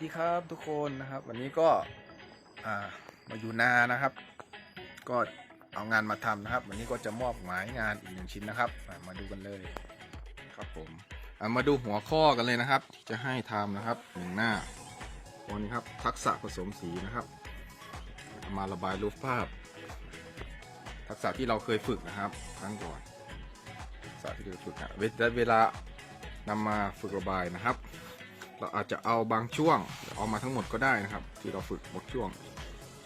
ดีครับทุกคนนะครับ วันนี้ก็ามาอยู่นานะครับ ก็เอางานมาทำนะครับ วันนี้ก็จะมอบหมายงานอีกหนึ่งชิ้นนะครับมาดูกันเลยครับผมามาดูหัวข้อกันเลยนะครับ ที่จะให้ทำนะครับหนึ่งหน้าวันนี้ครับทักษะผสมสีนะครับ มาระบายรูปภาพ ทักษะที่เราเคยฝึกนะครับครั้งก่อนทักษะที่เราฝึกนะเวลาเวลานำมาฝึกระบายนะครับ เราอาจจะเอาบางช่วงเอามาทั้งหมดก็ได้นะครับ ที่เราฝึกหมดช่วง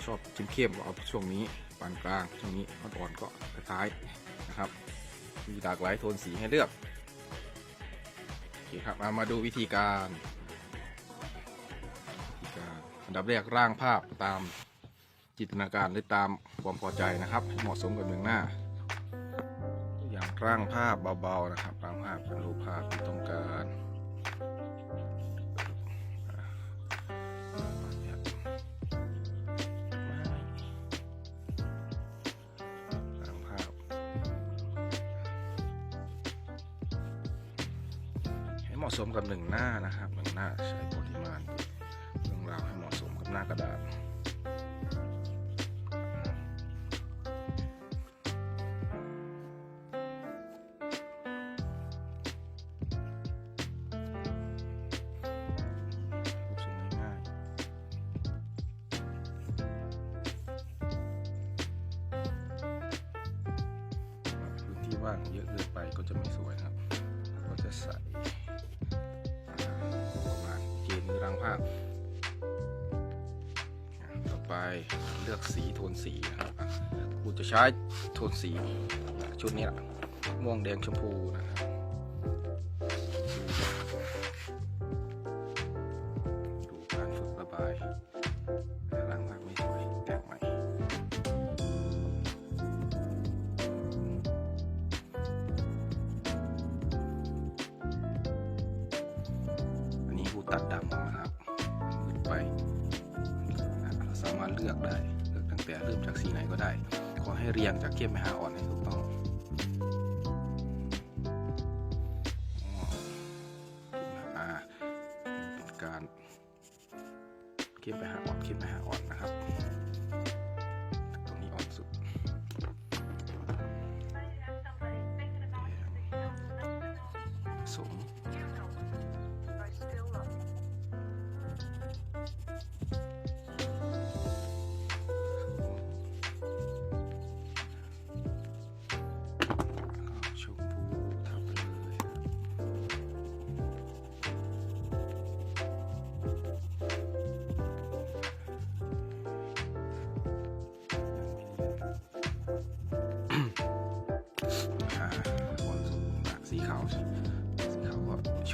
ชอบเข้มๆก็เอาช่วงนี้ปานกลางช่วงนี้อ่อนๆก็ท้ายนะครับ มีหลากหลายโทนสีให้เลือกโอเคครับามาดูวิธีการวิธีการอันดับแรกร่างภาพตามจินตนาการหรือตามความพอใจนะครับ เหมาะสมกับหนึ่งหน้า อย่างร่างภาพเบาๆนะครับร่างภาพเป็นรูปภาพที่ต้องการ มาะสมกับหนึ่งหน้านะครับหนึ่งหน้าใช้ปริมาณเรื่องราวให้เหมาะสมกับหน้ากระดาษรูปทรงง่ายพื้นที่ว่างเยอะเกินไปก็จะไม่สวยครับ ก็จะใส เกณฑ์รังภาพ ต่อไปเลือกสีโทนสีนะครับครูจะใช้โทนสีชุดนี้ละม่วงแดงชมพูนะครับ ลือกได้เลือกตั้งแต่เริ่มจากสีไหนก็ได้ ขอให้เรียงจากเข้มไปหาอ่อนให้ถูกต้องอ๋ออ่าเป็นการเข้มไปหาอ่อนเข้มไปหาอ่อนนะครับ ตรงนี้อ่อนสุดผสม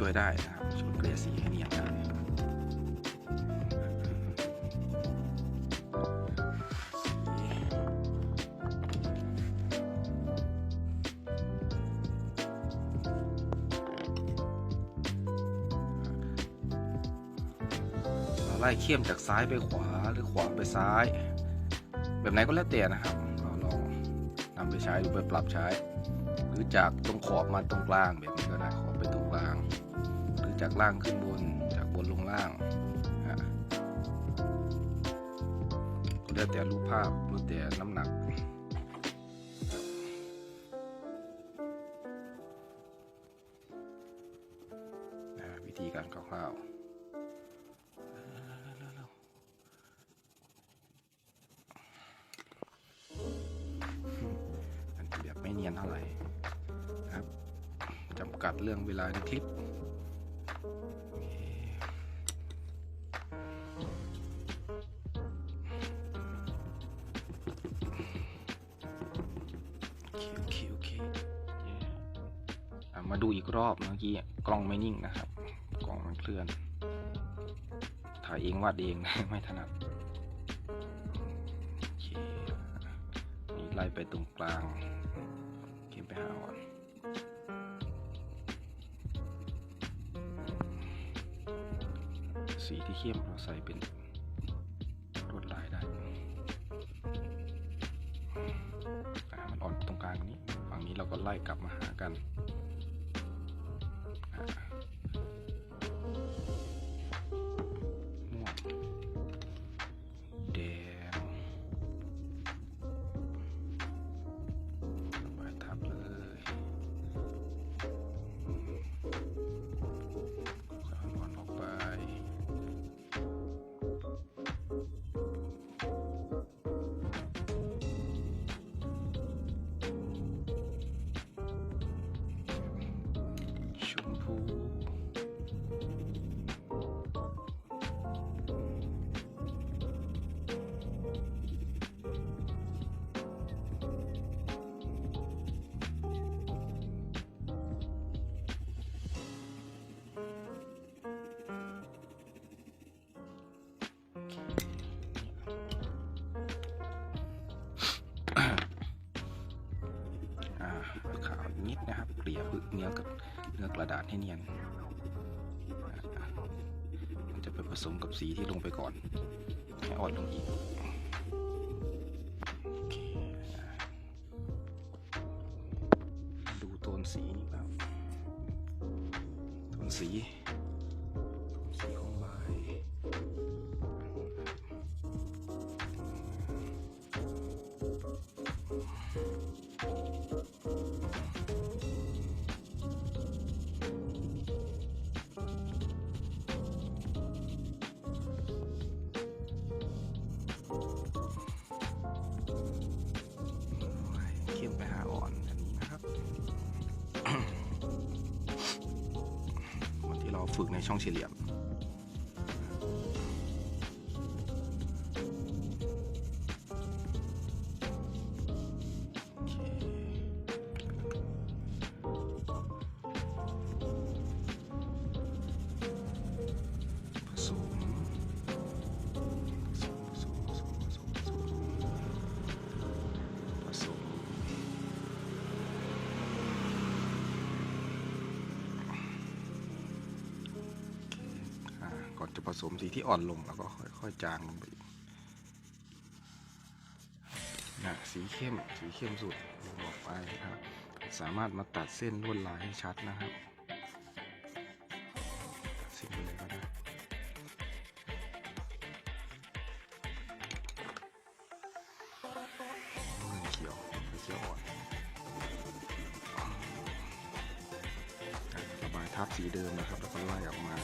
ช่วยได้นะครับช่วยเกลี่ยสีให้เนียนได้เราไล่เข้มจากซ้ายไปขวาหรือขวาไปซ้าย แบบไหนก็แล้วแต่นะครับเราลองนำไปใช้หรือไปปรับใช้ หรือจากตรงขอบมาตรงกลางแบบนี้ก็ได้ จากล่างขึ้นบน จากบนลงล่างก็แล้วแต่รูปภาพแล้วแต่น้ำหนักวิธีการคร่าวๆอันแบบไม่เนียนเท่าไหร่ครับจำกัดเรื่องเวลาในคลิป โอเคโอเคมาดูอีกรอบเมื่อกี้กล้องไม่นิ่งนะครับ กล้องมันเคลื่อน ถ่ายเองวาดเองไม่ถนัดโอเคนี่ไล่ไปตรงกลางเข้มไปหาอ่อนสีที่เข้มเราใส่เป็นางนี้ ฝั่งนี้เราก็ไล่กลับมาหากัน ทู ให้เนียนมันจะไปผสมกับสีที่ลงไปก่อน ให้อ่อนลงอีกดูโทนสีนี่ครับโทนสี ฝึกในช่องเฉลี่ยม จะผสมสีที่อ่อนลงแล้วก็ค่อยๆจางลงไปนะสีเข้มสีเข้มสุดลงออกไปนะครับ สามารถมาตัดเส้นลวดลายให้ชัดนะครับส้นไปเลยก็ได้เงินเขียวเขียวอ่อนอะระบายทับสีเดิมนะครับ แล้วก็ไล่ออกมา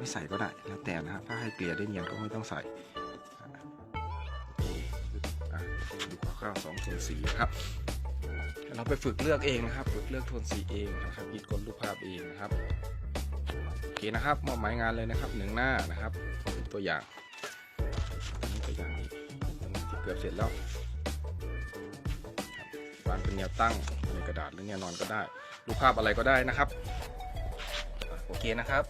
ไม่ใส่ก็ได้แล้วแต่นะครับถ้าให้เกลี่ยได้เนียนก็ไม่ต้องใส่อะอะดูข้าวสองโทนสีครับ เราไปฝึกเลือกเองนะครับ ฝึกเลือกโทนสีเองนะครับคิดคนรูปภาพเองนะครับโอเคนะครับมอบหมายงานเลยนะครับหนึ่งหน้านะครับเป็นตัวอย่างนนี้ตัวอย่างนี้ที่เกือบเสร็จแล้ววางเป็นแนวตั้งในกระดาษหรือแนวนอนก็ได้ รูปภาพอะไรก็ได้นะครับโอเคนะครับ